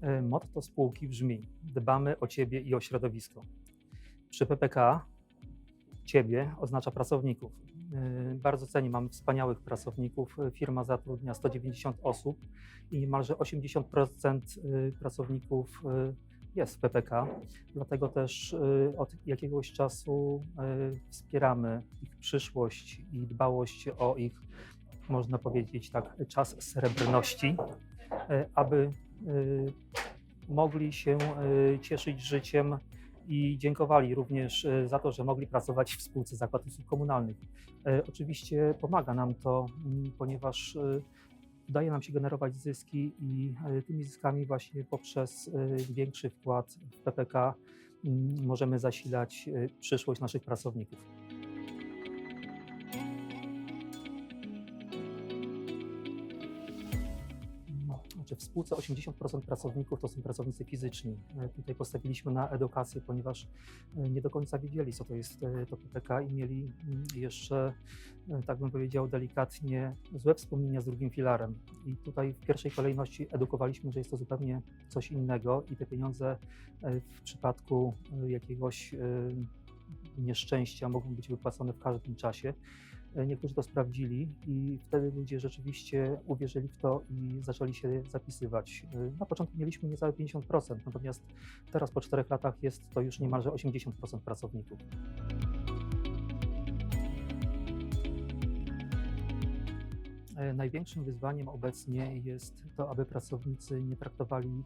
E, Motto spółki brzmi: Dbamy o Ciebie i o środowisko. Przy PPK Ciebie oznacza pracowników. E, Bardzo cenię, mamy wspaniałych pracowników. E, Firma zatrudnia 190 osób i niemalże 80% e, pracowników jest w PPK. Dlatego też od jakiegoś czasu wspieramy ich przyszłość i dbałość o ich, można powiedzieć tak, czas srebrności, aby mogli się e, cieszyć życiem i dziękowali również e, za to, że mogli pracować w spółce Zakład Usług Komunalnych. Oczywiście pomaga nam to, mm, ponieważ udaje nam się generować zyski i tymi zyskami właśnie poprzez większy wkład w PPK mm, możemy zasilać przyszłość naszych pracowników. Znaczy w spółce 80% pracowników to są pracownicy fizyczni. E, Tutaj postawiliśmy na edukację, ponieważ e, nie do końca wiedzieli, co to jest e, to PPK i mieli mm, jeszcze, tak bym powiedział delikatnie, złe wspomnienia z drugim filarem. I tutaj w pierwszej kolejności edukowaliśmy, że jest to zupełnie coś innego i te pieniądze w przypadku jakiegoś nieszczęścia mogą być wypłacone w każdym czasie. E, Niektórzy to sprawdzili i wtedy ludzie rzeczywiście uwierzyli w to i zaczęli się zapisywać. E, Na początku mieliśmy niecałe 50%, natomiast teraz po czterech latach jest to już niemalże 80% pracowników. E, Największym wyzwaniem obecnie jest to, aby pracownicy nie traktowali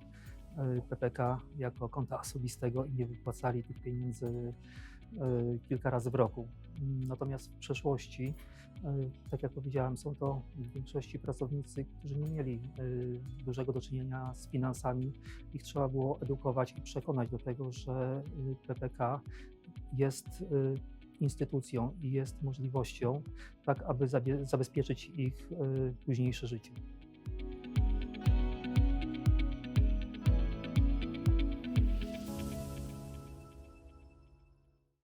PPK jako konta osobistego i nie wypłacali tych pieniędzy kilka razy w roku. Natomiast w przeszłości, e, tak jak powiedziałem, są to w większości pracownicy, którzy nie mieli e, dużego do czynienia z finansami. Ich trzeba było edukować i przekonać do tego, że PPK jest instytucją i jest możliwością, tak aby zabezpieczyć ich późniejsze życie.